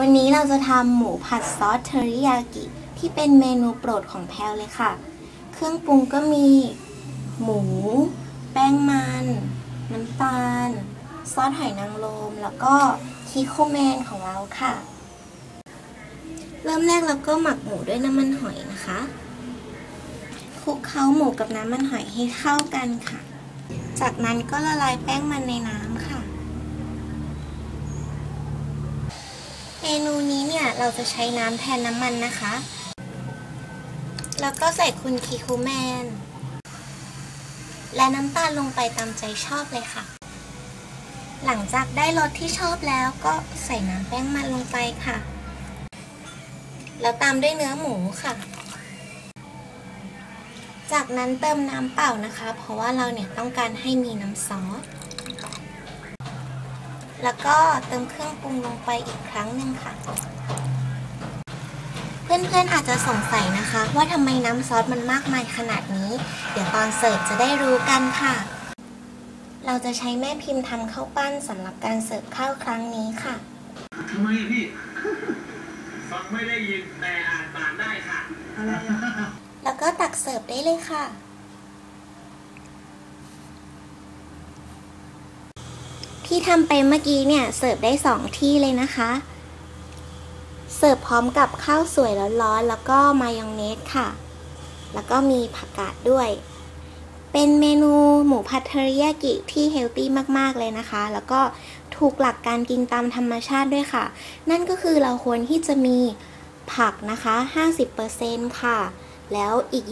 วันนี้เราจะทำหมูผัดซอสเทอริยากิที่เป็นเมนูโปรดของแพลวเลยค่ะ เครื่องปรุงก็มี หมู แป้งมัน น้ำตาล ซอสหอยนางรม แล้วก็คิโคแมนของเราค่ะ เริ่มแรกเราก็หมักหมูด้วยน้ำมันหอยนะคะคลุกเคล้าหมูกับน้ำมันหอยให้เข้ากันค่ะ จากนั้นก็ละลายแป้งมันในน้ำค่ะ เมนูนี้เนี่ยเราจะใช้น้ำแทนน้ำมันนะคะ แล้วก็ใส่คุณคิคูแมน และน้ำตาลลงไปตามใจชอบเลยค่ะ หลังจากได้รสที่ชอบแล้วก็ใส่น้ำแป้งมันลงไปค่ะ แล้วตามด้วยเนื้อหมูค่ะ จากนั้นเติมน้ำเปล่านะคะ เพราะว่าเราเนี่ยต้องการให้มีน้ำซอส แล้วก็เติมเครื่องปรุงลงไปอีกครั้งหนึ่งค่ะ เพื่อนๆอาจจะสงสัยนะคะ ว่าทำไมน้ำซอสมันมากมายขนาดนี้ เดี๋ยวตอนเสิร์ฟจะได้รู้กันค่ะ เราจะใช้แม่พิมพ์ทำข้าวปั้นสำหรับการเสิร์ฟข้าวครั้งนี้ค่ะทำไมอะพี่ฟังไม่ได้ยินแต่อ่านอ่านได้ค่ะอะไรอะแล้วก็ตักเสิร์ฟได้เลยค่ะ ที่ทำไปเมื่อกี้เนี่ยเสิร์ฟได้สองที่เลยนะคะ เสิร์ฟพร้อมกับข้าวสวยร้อนๆแล้วก็มายองเนสค่ะ แล้วก็มีผักกาดด้วย เป็นเมนูหมูผัดเทอริยากิที่เฮลตี้มากๆเลยนะคะ แล้วก็ถูกหลักการกินตามธรรมชาติด้วยค่ะ นั่นก็คือเราควรที่จะมีผักนะคะ 50%ค่ะ แล้วอีก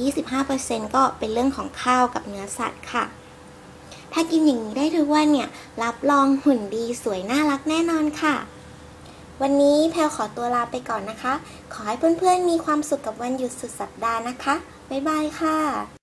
25%ก็เป็นเรื่องของข้าวกับเนื้อสัตว์ค่ะ ถ้ากินอย่างนี้ได้ทุกวันเนี่ย รับรองหุ่นดีสวยน่ารักแน่นอนค่ะ วันนี้แพลขอตัวลาไปก่อนนะคะ ขอให้เพื่อนๆมีความสุขกับวันหยุดสุดสัปดาห์นะคะ บ๊ายบายค่ะ